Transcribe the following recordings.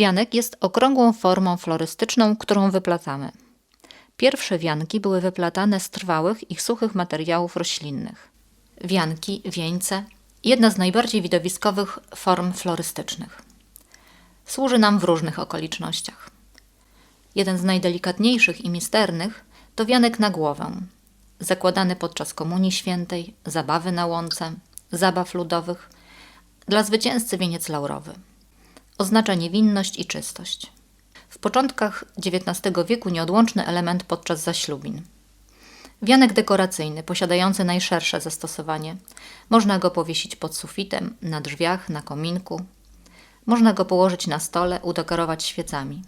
Wianek jest okrągłą formą florystyczną, którą wyplatamy. Pierwsze wianki były wyplatane z trwałych i suchych materiałów roślinnych. Wianki, wieńce jedna z najbardziej widowiskowych form florystycznych. Służy nam w różnych okolicznościach. Jeden z najdelikatniejszych i misternych to wianek na głowę, zakładany podczas Komunii Świętej, zabawy na łące, zabaw ludowych, dla zwycięzcy wieniec laurowy. Oznacza niewinność i czystość. W początkach XIX wieku nieodłączny element podczas zaślubin. Wianek dekoracyjny, posiadający najszersze zastosowanie. Można go powiesić pod sufitem, na drzwiach, na kominku. Można go położyć na stole, udekorować świecami.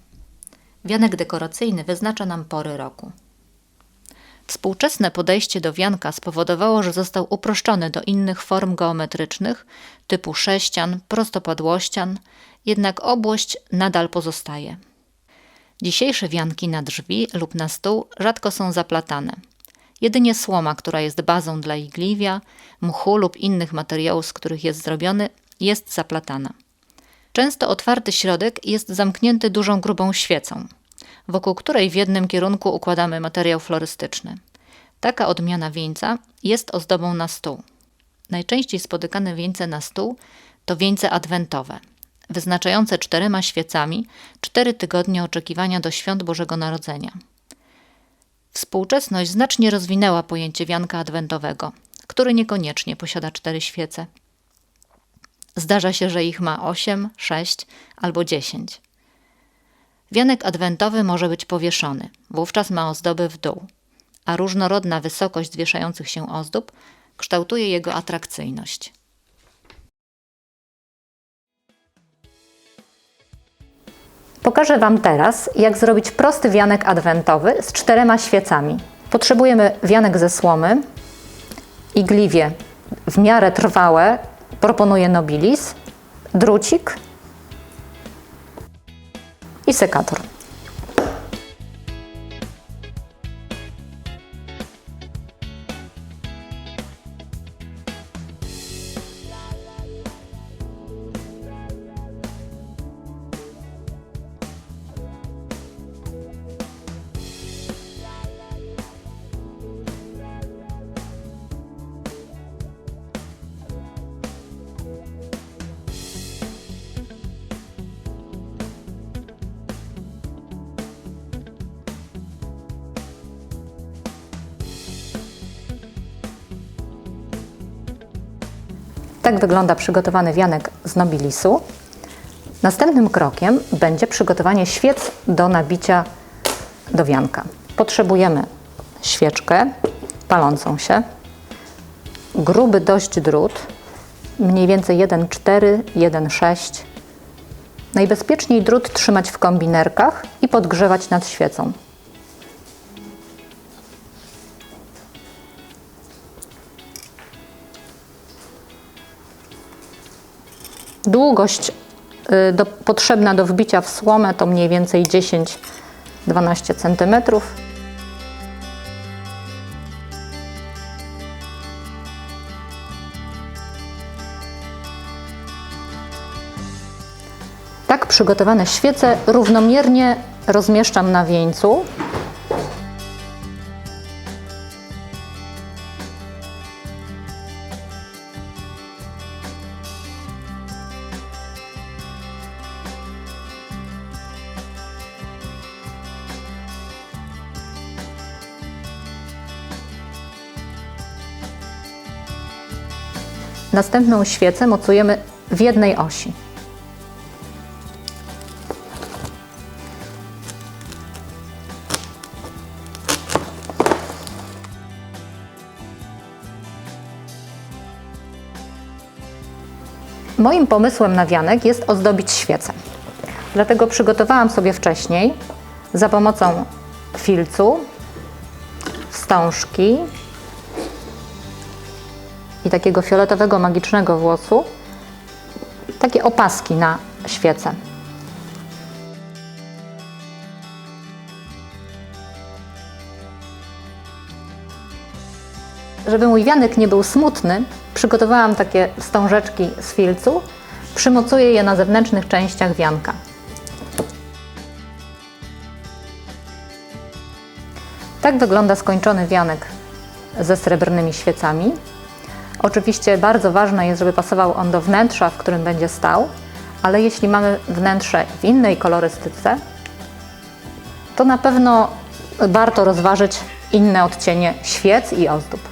Wianek dekoracyjny wyznacza nam pory roku. Współczesne podejście do wianka spowodowało, że został uproszczony do innych form geometrycznych typu sześcian, prostopadłościan, jednak obłość nadal pozostaje. Dzisiejsze wianki na drzwi lub na stół rzadko są zaplatane. Jedynie słoma, która jest bazą dla igliwia, mchu lub innych materiałów, z których jest zrobiony, jest zaplatana. Często otwarty środek jest zamknięty dużą grubą świecą, wokół której w jednym kierunku układamy materiał florystyczny. Taka odmiana wieńca jest ozdobą na stół. Najczęściej spotykane wieńce na stół to wieńce adwentowe, wyznaczające czterema świecami cztery tygodnie oczekiwania do świąt Bożego Narodzenia. Współczesność znacznie rozwinęła pojęcie wianka adwentowego, który niekoniecznie posiada cztery świece. Zdarza się, że ich ma 8, 6 albo 10. Wianek adwentowy może być powieszony, wówczas ma ozdoby w dół, a różnorodna wysokość zwieszających się ozdób kształtuje jego atrakcyjność. Pokażę Wam teraz, jak zrobić prosty wianek adwentowy z czterema świecami. Potrzebujemy wianek ze słomy, igliwie w miarę trwałe, proponuję nobilis, drucik i sekator. Tak wygląda przygotowany wianek z nobilisu. Następnym krokiem będzie przygotowanie świec do nabicia do wianka. Potrzebujemy świeczkę palącą się, gruby dość drut, mniej więcej 1,4, 1,6. Najbezpieczniej drut trzymać w kombinerkach i podgrzewać nad świecą. Długość y, do, potrzebna do wbicia w słomę to mniej więcej 10-12 cm. Tak przygotowane świece równomiernie rozmieszczam na wieńcu. Następną świecę mocujemy w jednej osi. Moim pomysłem na wianek jest ozdobić świecę. Dlatego przygotowałam sobie wcześniej za pomocą filcu, wstążki, i takiego fioletowego, magicznego włosu takie opaski na świecę. Żeby mój wianek nie był smutny, przygotowałam takie wstążeczki z filcu. Przymocuję je na zewnętrznych częściach wianka. Tak wygląda skończony wianek ze srebrnymi świecami. Oczywiście bardzo ważne jest, żeby pasował on do wnętrza, w którym będzie stał, ale jeśli mamy wnętrze w innej kolorystyce, to na pewno warto rozważyć inne odcienie świec i ozdób.